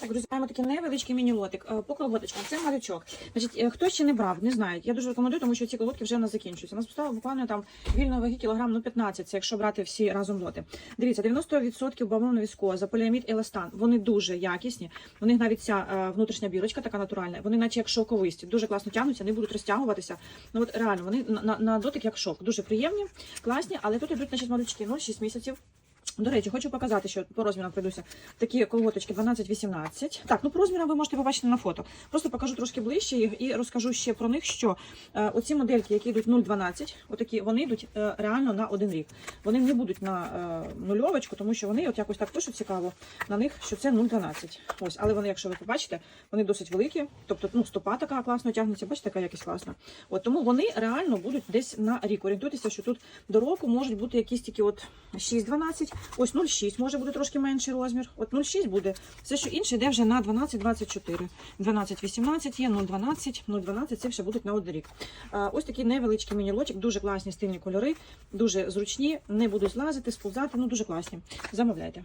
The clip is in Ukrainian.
Так, друзі, маємо такий невеличкий міні-лотик е, по колготочкам. Це малючок. Значить, е, хто ще не брав, не знає. Я дуже рекомендую, тому що ці колготки вже у нас закінчуються. У нас поставили буквально там вільної ваги кілограм ну 15, це якщо брати всі разом лоти. Дивіться, 90% бавовна віскоза, поліамід, еластан. Вони дуже якісні. У них навіть ця е, внутрішня бірочка така натуральна. Вони, наче як шовковисті, дуже класно тягнуться, не будуть розтягуватися. Ну от реально, вони на, на, на дотик як шовк. Дуже приємні, класні, але тут ідуть значить, малючки 0,6 місяців. До речі, хочу показати, що по розмірам прийдуся такі колготочки 12-18. Так, ну по розмірам ви можете побачити на фото. Просто покажу трошки ближче їх і розкажу ще про них, що е, оці модельки, які йдуть 0,12, отакі, вони йдуть е, реально на один рік. Вони не будуть на е, нульовочку, тому що вони от якось так пишуть цікаво на них, що це 0,12. Ось, але вони, якщо ви побачите, вони досить великі. Тобто, ну, стопа така класно тягнеться, бачите, така якість класна. От тому вони реально будуть десь на рік. Орієнтуйтеся, що тут до року можуть бути якісь тільки от 6-12, ось 0,6 може буде трошки менший розмір. От 0,6 буде. Все, що інше йде вже на 12-24. 12-18 є, 0,12, 0,12 це вже будуть на один рік. А, ось такий невеличкий міні-лотик, дуже класні стильні кольори, дуже зручні, не будуть злазити, сповзати, ну дуже класні. Замовляйте.